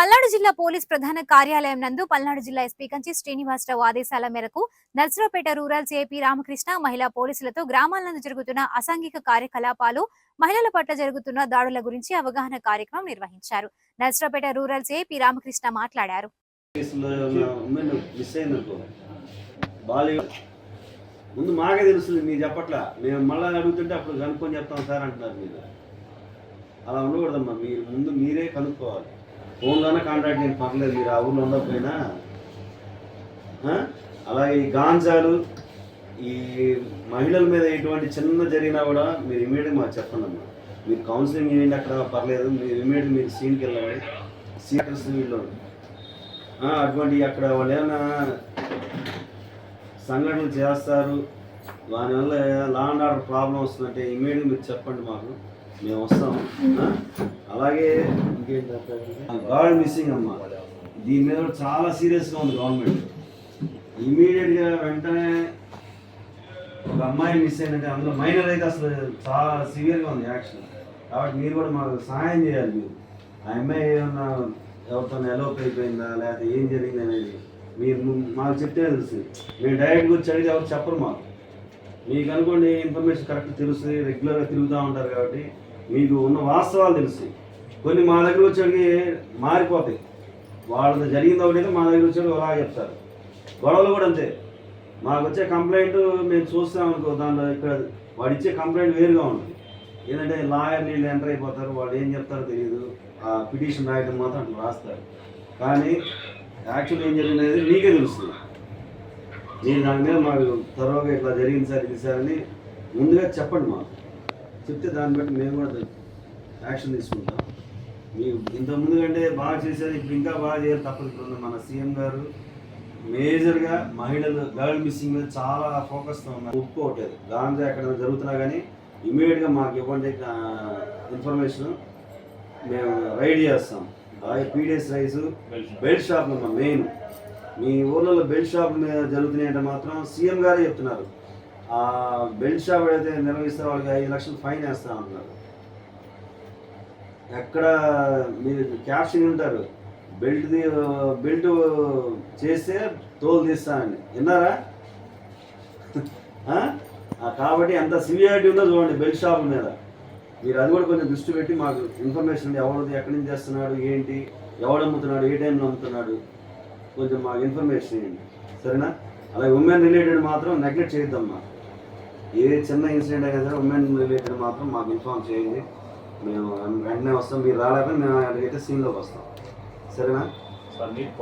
పల్నాడు జిల్లా పోలీస్ ప్రధాన కార్యాలయం నందు పల్నాడు జిల్లా ఎస్పీ కంచి శ్రీనివాసరావు ఆదేశాల మేరకు నర్సరావుపేట రూరల్ సిఐపి రామకృష్ణ మహిళా పోలీసులతో గ్రామాల జరుగుతున్న అసాంఘిక కార్యకలాపాలు మహిళల పట్ల జరుగుతున్న దాడుల గురించి అవగాహన కార్యక్రమం నిర్వహించారు. నర్సరావుపేట రూరల్ సిఐపి రామకృష్ణ మాట్లాడారు. ముందు మాకే తెలుస్తుంది మీరు చెప్పట్లా. మేము మళ్ళీ అడుగుతుంటే అప్పుడు కనుక్కొని చెప్తాం సార్ అంటున్నారు మీరు. అలా ఉండకూడదమ్మా మీరు ముందు మీరే కనుక్కోవాలి. ఫోన్లోనే కాంటాక్ట్ నేను పర్లేదు మీరు ఆ ఊళ్ళో ఉండకపోయినా. అలాగే ఈ గాంజాలు ఈ మహిళల మీద ఎటువంటి చిన్న జరిగినా కూడా మీరు ఇమీడియట్ మాకు చెప్పండి అమ్మా. మీరు కౌన్సిలింగ్ చేయండి అక్కడ పర్లేదు మీరు ఇమీడియట్ మీరు సీన్కి వెళ్ళండి. సీనియర్స్ వీళ్ళు. అటువంటి అక్కడ వాళ్ళు ఏమైనా సంఘటనలు చేస్తారు దానివల్ల లా అండ్ ఆర్డర్ ప్రాబ్లం వస్తుందంటే ఇమీడియట్ మీరు చెప్పండి మాకు. మేము వస్తాం. అలాగే గాడ్ మిస్సింగ్ అమ్మ. దీని మీద కూడా చాలా సీరియస్గా ఉంది గవర్నమెంట్ ఇమీడియట్గా వెంటనే ఒక అమ్మాయి మిస్ అయిందంటే అందులో మైనర్ అయితే అసలు చాలా సివియర్గా ఉంది యాక్షన్. కాబట్టి మీరు కూడా మాకు సహాయం చేయాలి మీరు. ఆ అమ్మాయి ఏమన్నా ఎవరితో ఎలోప్ అయిపోయిందా? లేకపోతే ఏం జరిగింది అనేది మీరు మాకు చెప్తే తెలుసు మేము డైరెక్ట్గా వచ్చి అడిగితే ఎవరు చెప్పరు మాకు. మీకు అనుకోండి ఇన్ఫర్మేషన్ కరెక్ట్ తెలుస్తుంది రెగ్యులర్గా తిరుగుతూ ఉంటారు కాబట్టి మీకు ఉన్న వాస్తవాలు తెలుస్తాయి. కొన్ని మా దగ్గర వచ్చి మారిపోతాయి. వాళ్ళది జరిగింది ఒకటైతే మా దగ్గర వచ్చి అలా చెప్తారు. గొడవలు కూడా అంతే. మాకు వచ్చే కంప్లైంట్ మేము చూస్తామనుకో దాంట్లో ఇక్కడ వాడు ఇచ్చే కంప్లైంట్ వేరుగా ఉంటుంది. ఏంటంటే లాయర్ నీళ్ళు ఎంటర్ అయిపోతారు వాళ్ళు ఏం చెప్తారో తెలియదు ఆ పిటిషన్ రాయడం మాత్రం అట్లా రాస్తారు. కానీ యాక్చువల్ ఏం జరిగింది అనేది మీకే తెలుస్తుంది. మీరు దాని మీద మాకు త్వరగా ఇట్లా జరిగింది సార్ ఇది సార్ అని ముందుగా చెప్పండి మాకు. చెప్తే దాన్ని బట్టి మేము కూడా యాక్షన్ తీసుకుంటాం. మీకు ఇంత ముందు కంటే బాగా చేశారు ఇప్పుడు ఇంకా బాగా చేయాలి ఉన్న మన సీఎం గారు మేజర్గా మహిళలు గర్ల్ మిస్సింగ్ మీద చాలా ఫోకస్తో ఉన్నారు. ఒప్పుకోవట్లేదు గాంజా ఎక్కడ జరుగుతున్నా కానీ ఇమీడియట్గా మాకు ఇవ్వండి ఇన్ఫర్మేషన్ మేము రైడ్ చేస్తాం. అలాగే PDS rice belt shop. Main. మీ ఊర్లలో బెల్ట్ షాప్ మీద జరుగుతున్నాయంటే మాత్రం సీఎం గారే చెప్తున్నారు. ఆ బెల్ట్ షాప్ అయితే నిర్వహిస్తారో వాళ్ళకి ఐదు లక్షలు ఫైన్ వేస్తా ఎక్కడ మీరు క్యాప్షన్ ఉంటారు. బెల్ట్ బెల్ట్ చేస్తే తోలు తీస్తానండి విన్నారా? కాబట్టి ఎంత సివియారిటీ ఉందో చూడండి బెల్ట్ షాప్ మీద. మీరు అది కూడా కొంచెం దృష్టి పెట్టి మాకు ఇన్ఫర్మేషన్ ఎవరు ఎక్కడి నుంచి చేస్తున్నాడు ఏంటి ఎవడు అమ్ముతున్నాడు ఏ టైంలో అమ్ముతున్నాడు. కొంచెం మాకు ఇన్ఫర్మేషన్ ఇవ్వండి. సరేనా? అలాగే ఉమెన్ రిలేటెడ్ మాత్రం నెగ్లెక్ట్ చేయొద్దమ్మా. ఏ చిన్న ఇన్సిడెంట్ అయినా సరే ఉమెన్ రిలేటెడ్ మాత్రం మాకు ఇన్ఫార్మ్ చేయండి. మేము వెంటనే వస్తాం. మీరు రాలేకపోతే మేము అక్కడికైతే సీన్లోకి వస్తాం. సరేనా? సార్ మీకు